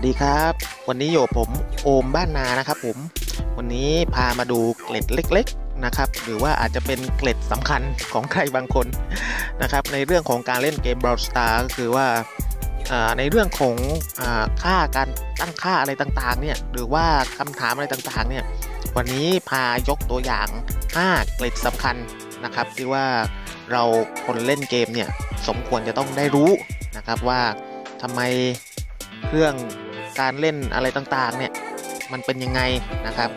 สดีครับ วันนี้อยู่ผมโอมบ้านนานะครับผมวันนี้พามาดูเกล็ดเล็ก ๆนะครับ หรือว่าอาจจะเป็นเกล็ดสำคัญของใครบางคนนะครับ ในเรื่องของการเล่นเกม Brawl Star ก็คือว่าในเรื่องของอค่าการตั้งค่าอะไรต่างๆเนี่ยหรือว่าคำถามอะไรต่างๆเนี่ยวันนี้พายกตัวอย่าง 5 เกล็ดสำคัญนะครับ ที่ว่าเราคนเล่นเกมเนี่ยสมควรจะต้องได้รู้นะครับว่าทำไมเครื่อง การเล่นอะไรต่างๆเนี่ยมันเป็นยังไงนะครับ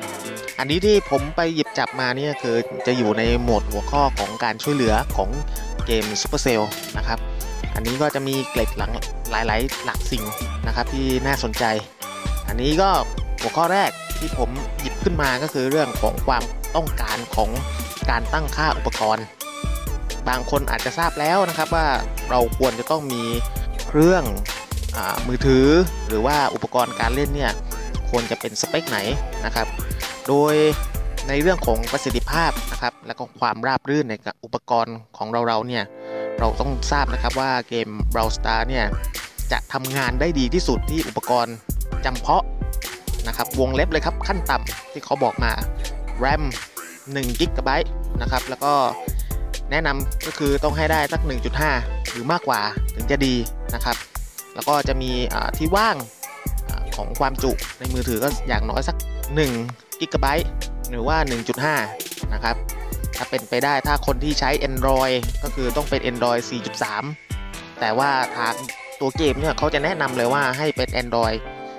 อันนี้ที่ผมไปหยิบจับมาเนี่ยคือจะอยู่ในหมวดหัวข้อของการช่วยเหลือของเกม Supercell นะครับ อันนี้ก็จะมีเกล็ดหลังหลายๆ หลักสิ่งนะครับที่น่าสนใจ อันนี้ก็หัวข้อแรกที่ผมหยิบขึ้นมาก็คือเรื่องของความต้องการของการตั้งค่าอุปกรณ์ บางคนอาจจะทราบแล้วนะครับว่าเราควรจะต้องมีเครื่อง มือถือหรือว่าอุปกรณ์การเล่นเนี่ยควรจะเป็นสเปคไหนนะครับ โดยในเรื่องของประสิทธิภาพนะครับและก็ความราบรื่นในอุปกรณ์ของเราเราเนี่ยเราต้องทราบนะครับว่าเกม Brawl Star เนี่ยจะทำงานได้ดีที่สุดที่อุปกรณ์จำเพาะนะครับวงเล็บเลยครับขั้นต่ำที่เขาบอกมา RAM 1 g b นะครับแล้วก็แนะนำก็คือต้องให้ได้สัก 1.5 หรือมากกว่าถึงจะดีนะครับ แล้วก็จะมีที่ว่างของความจุในมือถือก็อย่างน้อยสัก1กิกะไบต์หรือว่า 1.5 นะครับ ถ้าเป็นไปได้ถ้าคนที่ใช้ Android ก็คือต้องเป็น Android 4.3 แต่ว่าทางตัวเกมเนี่ยเขาจะแนะนำเลยว่าให้เป็น Android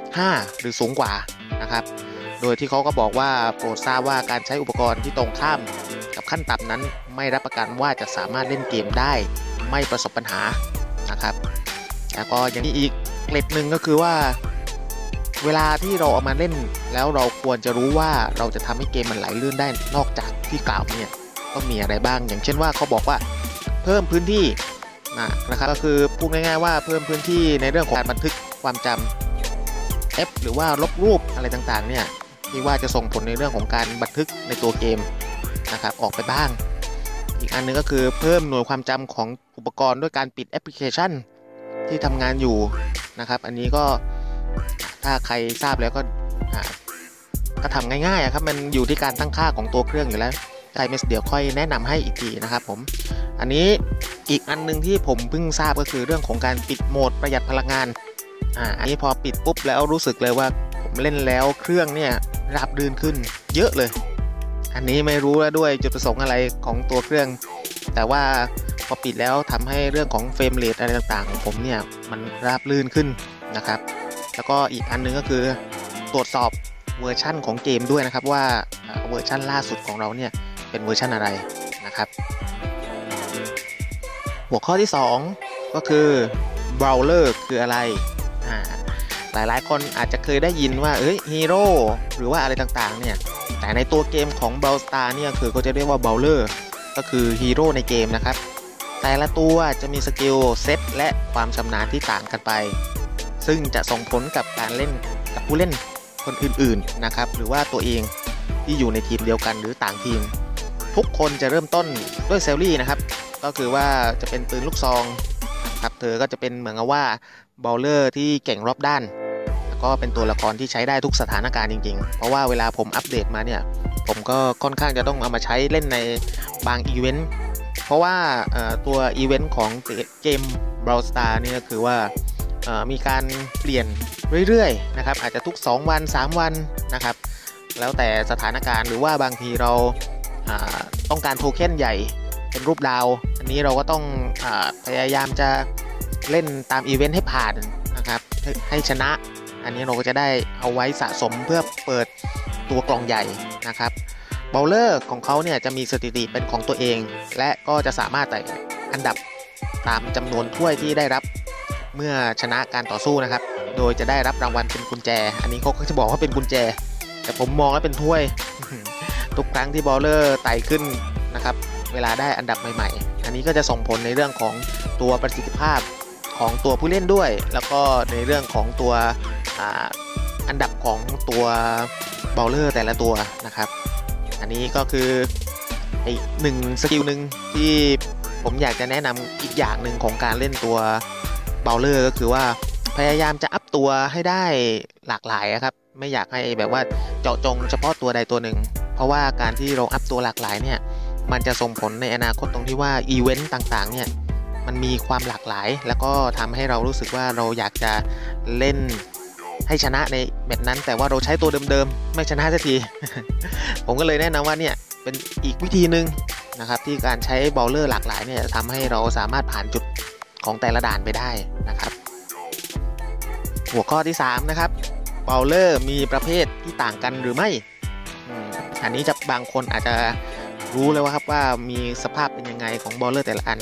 5 หรือสูงกว่านะครับ โดยที่เขาก็บอกว่าโปรดทราบว่าการใช้อุปกรณ์ที่ตรงข้ามกับขั้นต่ำนั้น ไม่รับประกันว่าจะสามารถเล่นเกมได้ ไม่ประสบปัญหานะครับ แล้วก็อย่างนี้อีกเกล็ดหนึ่งก็คือว่า เวลาที่เราเอามาเล่น แล้วเราควรจะรู้ว่าเราจะทำให้เกมมันไหลลื่นได้นอกจากที่กล่าวเนี่ยต้องมีอะไรบ้าง อย่างเช่นว่าเขาบอกว่าเพิ่มพื้นที่นะครับก็คือพูดง่ายๆว่าเพิ่มพื้นที่ในเรื่องของการบันทึกความจำ F หรือว่าลบรูปอะไรต่างๆเนี่ยที่ว่าจะส่งผลในเรื่องของการบันทึกในตัวเกมนะครับออกไปบ้าง อีกอันนึงก็คือเพิ่มหน่วยความจำของอุปกรณ์ด้วยการปิดแอปพลิเคชัน ที่ทำงานอยู่นะครับ อันนี้ก็ถ้าใครทราบแล้วก็ก็ทำง่ายๆครับมันอยู่ที่การตั้งค่าของตัวเครื่องอยู่แล้วไดเมสเดี๋ยวค่อยแนะนำให้อีกทีนะครับผมอันนี้อีกอันนึงที่ผมเพิ่งทราบก็คือเรื่องของการปิดโหมดประหยัดพลังงานอ่าอันนี้พอปิดปุ๊บแล้วรู้สึกเลยว่าผมเล่นแล้วเครื่องเนี่ยราบรื่นขึ้นเยอะเลย อันนี้ไม่รู้แล้วด้วยจุดประสงค์อะไรของตัวเครื่อง แต่ว่าพอปิดแล้วทำให้เรื่องของเฟรมเรทอะไรต่างๆ ของผมเนี่ยมันราบลื่นขึ้นนะครับ แล้วก็อีกอันนึงก็คือตรวจสอบเวอร์ชั่นของเกมด้วยนะครับว่าเวอร์ชั่นล่าสุดของเราเนี่ยเป็นเวอร์ชั่นอะไรนะครับ หัวข้อที่ 2 ก็คือ brawler คืออะไรหลายหลายคนอาจจะเคยได้ยินว่าเอ้ยฮีโร่หรือว่าอะไรต่างๆเนี่ยแต่ในตัวเกมของ Brawl Star เนี่ยคือเขาจะเรียกว่า brawler ก็คือฮีโร่ในเกมนะครับ แต่ละตัวจะมีสกิลเซตและความชำนาญที่ต่างกันไป ซึ่งจะส่งผลกับการเล่นกับผู้เล่นคนอื่นๆนะครับ หรือว่าตัวเองที่อยู่ในทีมเดียวกันหรือต่างทีม ทุกคนจะเริ่มต้นด้วยเซลลี่นะครับ ก็คือว่าจะเป็นปืนลูกซองครับเธอก็จะเป็นเหมือนกับว่าบอลเลอร์ที่เก่งรอบด้าน ก็เป็นตัวละครที่ใช้ได้ทุกสถานการณ์จริง ๆ เพราะว่าเวลาผมอัปเดตมาเนี่ย ผมก็ค่อนข้างจะต้องเอามาใช้เล่นในบางอีเวนต์เพราะว่าตัวอีเวนต์ของเกม Brawl Star นี่ก็คือว่ามีการเปลี่ยนเรื่อยๆนะครับอาจจะทุก 2 วัน 3 วันนะครับ แล้วแต่สถานการณ์หรือว่าบางทีเราต้องการโทเค็นใหญ่เป็นรูปดาว อันนี้เราก็ต้องอพยายามจะเล่นตามอีเวนต์ให้ผ่านนะครับให้ชนะ อันนี้เราก็จะได้เอาไว้สะสมเพื่อเปิดตัวกล่องใหญ่นะครับบอลเลอร์ของเขาเนี่ยจะมีสถิติเป็นของตัวเอง และก็จะสามารถแต่อันดับตามจำนวนถ้วยที่ได้รับเมื่อชนะการต่อสู้นะครับ โดยจะได้รับรางวัลเป็นกุญแจ อันนี้เขาก็จะบอกว่าเป็นกุญแจ แต่ผมมองแล้วเป็นถ้วย ทุกครั้งที่บอลเลอร์ไต่ขึ้นนะครับ เวลาได้อันดับใหม่ ๆ อันนี้ก็จะส่งผลในเรื่องของตัวประสิทธิภาพ ของตัวผู้เล่นด้วย แล้วก็ในเรื่องของตัวอันดับของตัวบอลเลอร์แต่ละตัวนะครับ อันนี้ก็คืออีกหนึ่งสกิลหนึ่งที่ผมอยากจะแนะนำอีกอย่างหนึ่งของการเล่นตัวเบลเลอร์ก็คือว่าพยายามจะอัพตัวให้ได้หลากหลายครับไม่อยากให้แบบว่าเจาะจงเฉพาะตัวใดตัวหนึ่ง เพราะว่าการที่เราอัพตัวหลากหลายเนี่ยมันจะส่งผลในอนาคตตรงที่ว่าอีเวนต์ต่างๆเนี่ย มันมีความหลากหลาย แล้วก็ทำให้เรารู้สึกว่าเราอยากจะเล่นให้ชนะในแมตช์นั้น แต่ว่าเราใช้ตัวเดิมๆ ไม่ชนะสักที ผมก็เลยแนะนำว่าเนี่ยเป็นอีกวิธีหนึ่งนะครับที่การใช้บอลเลอร์หลากหลายเนี่ยทำให้เราสามารถผ่านจุดของแต่ละด่านไปได้นะครับ หัวข้อที่ 3 นะครับบอลเลอร์มีประเภทที่ต่างกันหรือไม่ อันนี้จะบางคนอาจจะรู้เลยว่าครับว่ามีสภาพเป็นยังไงของบอลเลอร์แต่ละอัน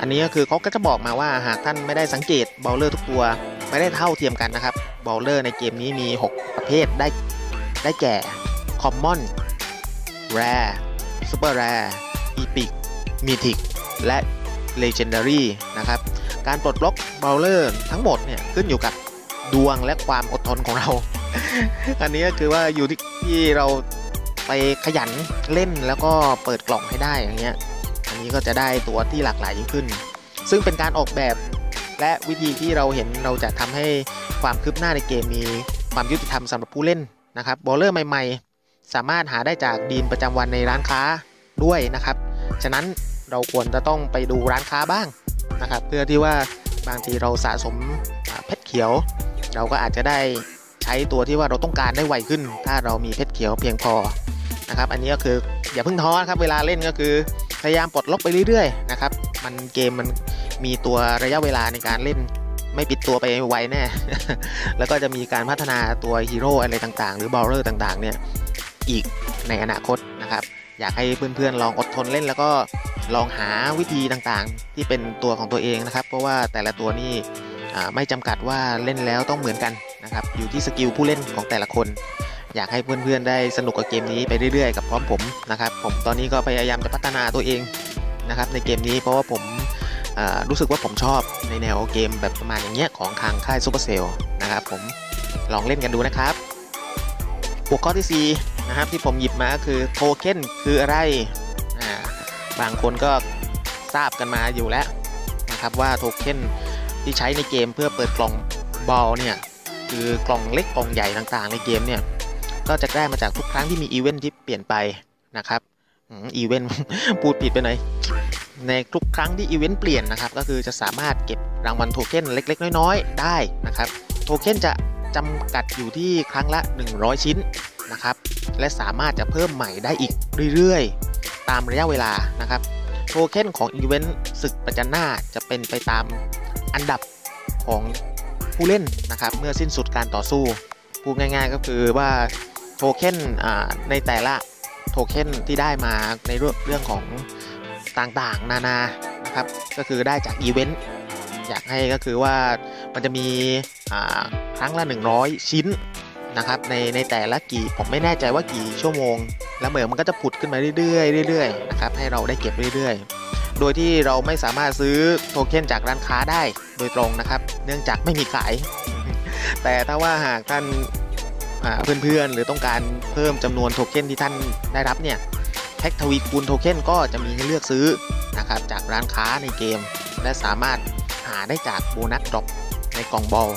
อันนี้ก็คือเขาก็จะบอกมาว่าหากท่านไม่ได้สังเกตบอลเลอร์ทุกตัวไม่ได้เท่าเทียมกันนะครับบอลเลอร์ในเกมนี้มี 6 ประเภทได้ได้แก่ Common Rare Super Rare Epic Mythic และ Legendary นะครับการปลดล็อกบอลเลอร์ทั้งหมดเนี่ยขึ้นอยู่กับดวงและความอดทนของเรา อันนี้ก็คือว่าอยู่ที่ที่เราไปขยันเล่นแล้วก็เปิดกล่องให้ได้อย่างเงี้ย นี้ก็จะได้ตัวที่หลากหลายยิ่งขึ้น ซึ่งเป็นการออกแบบและวิธีที่เราเห็นเราจะทำให้ความคืบหน้าในเกมมีความยุติธรรมสำหรับผู้เล่นนะครับบอลเลอร์ใหม่ ๆ สามารถหาได้จากดีนประจำวันในร้านค้าด้วยนะครับ ฉะนั้นเราควรจะต้องไปดูร้านค้าบ้างนะครับ เพื่อที่ว่าบางทีเราสะสมเพชรเขียว เราก็อาจจะได้ใช้ตัวที่ว่าเราต้องการได้ไวขึ้น ถ้าเรามีเพชรเขียวเพียงพอนะครับ อันนี้ก็คืออย่าเพิ่งท้อครับเวลาเล่นก็คือ พยายามปลดล็อกไปเรื่อยๆนะครับ มันเกมมันมีตัวระยะเวลาในการเล่น ไม่ปิดตัวไปไวแน่ แล้วก็จะมีการพัฒนาตัวฮีโร่อะไรต่างๆ หรือบอลเลอร์ต่างๆ เนี่ยอีกในอนาคตนะครับ อยากให้เพื่อนๆลองอดทนเล่นแล้วก็ลองหาวิธีต่างๆ ที่เป็นตัวของตัวเองนะครับ เพราะว่าแต่ละตัวนี่ไม่จำกัดว่าเล่นแล้วต้องเหมือนกันนะครับ อยู่ที่สกิลผู้เล่นของแต่ละคน อยากให้เพื่อนๆได้สนุกกับเกมนี้ไปเรื่อยๆกับพร้อมผมนะครับผมตอนนี้ก็พยายามจะพัฒนาตัวเองนะครับในเกมนี้เพราะว่าผมรู้สึกว่าผมชอบในแนวเกมแบบประมาณอย่างเงี้ยของทางค่ายซูเปอร์เซลนะครับผมลองเล่นกันดูนะครับ หัวข้อที่ 4 นะครับที่ผมหยิบมาคือโทเค็นคืออะไร บางคนก็ทราบกันมาอยู่แล้วนะครับว่าโทเค็นที่ใช้ในเกมเพื่อเปิดกล่องบอลเนี่ยคือกล่องเล็กกล่องใหญ่ต่างๆ ในเกมเนี่ย ก็จะได้มาจากทุกครั้งที่มีอีเวนท์ที่เปลี่ยนไปนะครับอีเวนต์พูดผิดไปหน่อยในทุกครั้งที่อีเวนต์เปลี่ยนนะครับก็คือจะสามารถเก็บรางวัลโทเค็นเล็ก ๆ น้อยๆ ได้นะครับโทเค็นจะจำกัดอยู่ที่ครั้งละ 100 ชิ้นนะครับและสามารถจะเพิ่มใหม่ได้อีกเรื่อยๆ ตามระยะเวลานะครับโทเค็นของอีเวนต์ศึกประจันหน้าจะเป็นไปตามอันดับของผู้เล่นนะครับเมื่อสิ้นสุดการต่อสู้พูดง่าย ๆ ก็คือว่า โทเค็นในแต่ละโทเค็นที่ได้มาในเรื่องของต่างๆ นานานะครับ ก็คือได้จากอีเวนต์อยากให้ก็คือว่ามันจะมีครั้งละ 100 ชิ้นนะครับในในแต่ละกี่ผมไม่แน่ใจว่ากี่ชั่วโมง แล้วเหมือนมันก็จะผุดขึ้นมาเรื่อยๆเรื่อยๆนะครับให้เราได้เก็บเรื่อยๆ โดยที่เราไม่สามารถซื้อโทเค็นจากร้านค้าได้โดยตรงนะครับ เนื่องจากไม่มีขาย แต่ถ้าว่าหากท่าน เพื่อนๆ หรือต้องการเพิ่มจำนวนโทเค็นที่ท่านได้รับเนี่ยแพ็กทวีคูณโทเค็นก็จะมีให้เลือกซื้อนะครับจากร้านค้าในเกม และสามารถหาได้จากโบนัสดรอปในกล่องบอล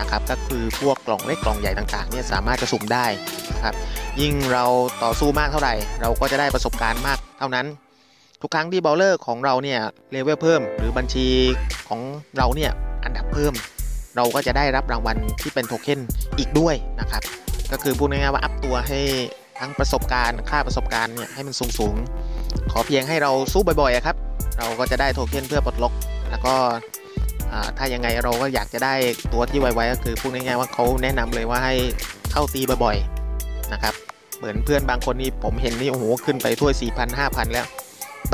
นะครับก็คือพวกกล่องเล็กกล่องใหญ่ต่างๆเนี่ยสามารถจะสุ่มได้นะครับยิ่งเราต่อสู้มากเท่าไหร่ เราก็จะได้ประสบการณ์มากเท่านั้น ทุกครั้งที่บอลเลอร์ของเราเนี่ยเลเวลเพิ่ม หรือบัญชีของเราเนี่ยอันดับเพิ่ม เราก็จะได้รับรางวัลที่เป็นโทเค็นอีกด้วยนะครับ ก็คือพูดง่ายๆว่าอัพตัวให้ทั้งประสบการณ์ค่าประสบการณ์เนี่ยให้มันสูงสูงขอเพียงให้เราสู้บ่อยๆครับ เราก็จะได้โทเค็นเพื่อปลดล็อก แล้วก็ถ้ายังไงเราก็อยากจะได้ตัวที่ไวๆก็คือพูดง่ายๆว่าเขาแนะนำเลยว่าให้เข้าตีบ่อยๆนะครับ เหมือนเพื่อนบางคนนี่ผมเห็นนี่โอ้โหขึ้นไปถ้วย4 0 0 0 5,000 แล้ว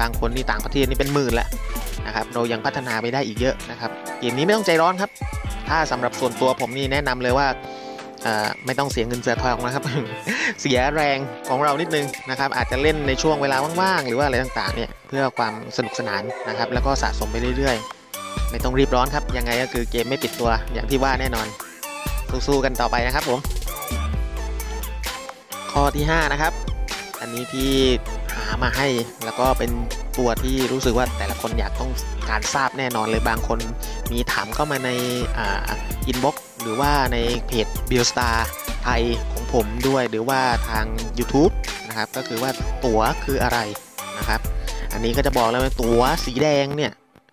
บางคนนี่ต่างประเทศนี่เป็นหมื่นแล้วนะครับ เรายังพัฒนาไปได้อีกเยอะนะครับเกมนี้ไม่ต้องใจร้อนครับ ถ้าสำหรับส่วนตัวผมนี่แนะนำเลยว่าไม่ต้องเสียเงินเสียทองนะครับ เสียแรงของเรานิดนึงนะครับ อาจจะเล่นในช่วงเวลาว่างๆ หรือว่าอะไรต่างๆเนี่ยเพื่อความสนุกสนานนะครับ แล้วก็สะสมไปเรื่อยๆ ไม่ต้องรีบร้อนครับ ยังไงก็คือเกมไม่ปิดตัวอย่างที่ว่าแน่นอน สู้ๆกันต่อไปนะครับผม ข้อที่ 5 นะครับ อันนี้ที่หามาให้แล้วก็เป็นตัวที่รู้สึกว่าแต่ละคนอยากต้องการทราบแน่นอนเลยบางคน มีถามเข้ามาในอินบ็อกหรือว่าในเพจ b i l l Star ไทยของผมด้วยหรือว่าทาง YouTube นะครับก็คือว่าตั๋วคืออะไรนะครับ อันนี้ก็จะบอกแล้วว่าตั๋วสีแดงเนี่ย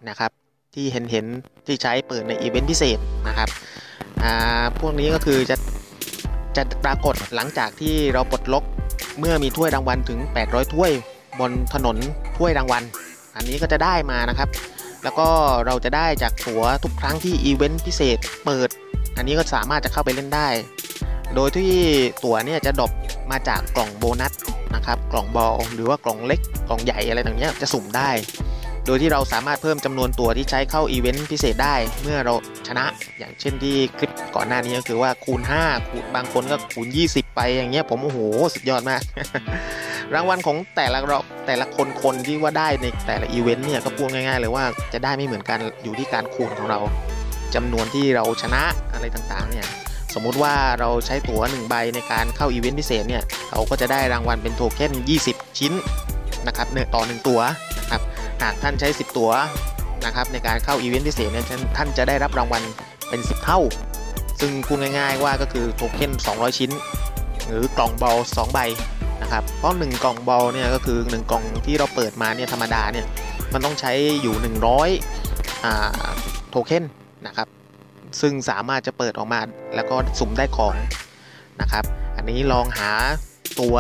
นะครับที่เห็นเห็นที่ใช้เปิดในอีเวนต์พิเศษนะครับพวกนี้ก็คือจะจะปรากฏหลังจากที่เราปลดล็อกเมื่อมีถ้วยรางวัลถึง 800 ถ้วยบนถนนถ้วยรางวัล อันนี้ก็จะได้มานะครับ แล้วก็เราจะได้จากตั๋วทุกครั้งที่อีเวนต์พิเศษเปิด อันนี้ก็สามารถจะเข้าไปเล่นได้ โดยที่ตั๋วเนี่ยจะดรอปมาจากกล่องโบนัสนะครับ กล่องบอลหรือว่ากล่องเล็ก กล่องใหญ่อะไรต่างเนี้ยจะสุ่มได้ โดยที่เราสามารถเพิ่มจำนวนตัวที่ใช้เข้าอีเวนต์พิเศษได้เมื่อเราชนะอย่างเช่นที่คลิปก่อนหน้านี้ก็คือว่าคูณ 5 คูณบางคนก็คูณ 20 ไปอย่างเงี้ยผมโอ้โหสุดยอดมาก รางวัลของแต่ละเราแต่ละคนคนที่ว่าได้ในแต่ละอีเวนต์เนี่ยก็พูดง่ายๆเลยว่าจะได้ไม่เหมือนกันอยู่ที่การคูณของเราจำนวนที่เราชนะอะไรต่างๆเนี่ยสมมุติว่าเราใช้ตั๋ว1ใบในการเข้าอีเวนต์พิเศษเนี่ยเขาก็จะได้รางวัลเป็นโทเค็น20 ชิ้นนะครับเนต่อ1ตัวนะครับ หากท่านใช้ 10 ตัวนะครับในการเข้าอีเวนต์พิเศษเนี่ยท่านจะได้รับรางวัลเป็น 10 เท่า ซึ่งพูดง่ายๆว่าก็คือโทเค็น200 ชิ้น หรือกล่องบอล2ใบนะครับเพราะ 1 กล่องบอลเนี่ยก็คือ 1 กล่องที่เราเปิดมาเนี่ยธรรมดาเนี่ยมันต้องใช้อยู่ 100อ่าโทเค็นนะครับซึ่งสามารถจะเปิดออกมาแล้วก็สุ่มได้ของนะครับ อันนี้ลองหาตัว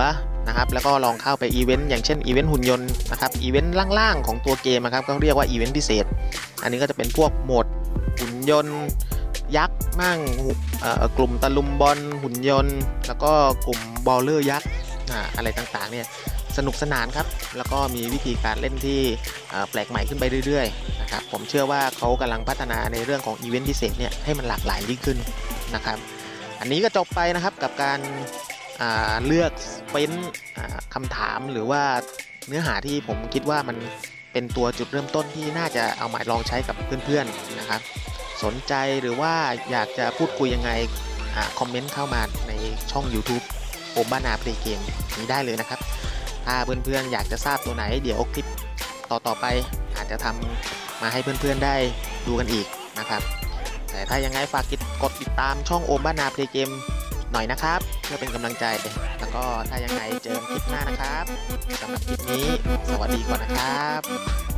นะครับแล้วก็ลองเข้าไปอีเวนต์อย่างเช่นอีเวนต์หุ่นยนต์นะครับอีเวนต์ล่างๆของตัวเกมนะครับก็เรียกว่าอีเวนต์พิเศษ อันนี้ก็จะเป็นพวกโหมดหุ่นยนต์ยักษ์มั่งกลุ่มตะลุมบอลหุ่นยนต์ แล้วก็กลุ่มบอลเลอร์ยักษ์อะไรต่างๆเนี่ยสนุกสนานครับ แล้วก็มีวิธีการเล่นที่แปลกใหม่ขึ้นไปเรื่อยๆนะครับผมเชื่อว่าเขากำลังพัฒนาในเรื่องของอีเวนต์พิเศษเนี่ยให้มันหลากหลายยิ่งขึ้นนะครับ อันนี้ก็จบไปนะครับกับการ เลือกเป็นคำถามหรือว่าเนื้อหาที่ผมคิดว่ามันเป็นตัวจุดเริ่มต้นที่น่าจะเอามาลองใช้กับเพื่อนๆนะครับ สนใจหรือว่าอยากจะพูดคุยยังไงคอมเมนต์เข้ามาในช่อง YouTube โอมบ้านาเพลย์เกมนี้ได้เลยนะครับ ถ้าเพื่อนๆอยากจะทราบตัวไหน เดี๋ยวคลิปต่อๆไปอาจจะทำมาให้เพื่อนๆได้ดูกันอีกนะครับ แต่ถ้ายังไงฝากกดติดตามช่องโอมบ้านาเพลย์เกมหน่อยนะครับ เพื่อเป็นกำลังใจ แล้วก็ถ้ายังไงเจอคลิปหน้านะครับสำหรับคลิปนี้ สวัสดีก่อนนะครับ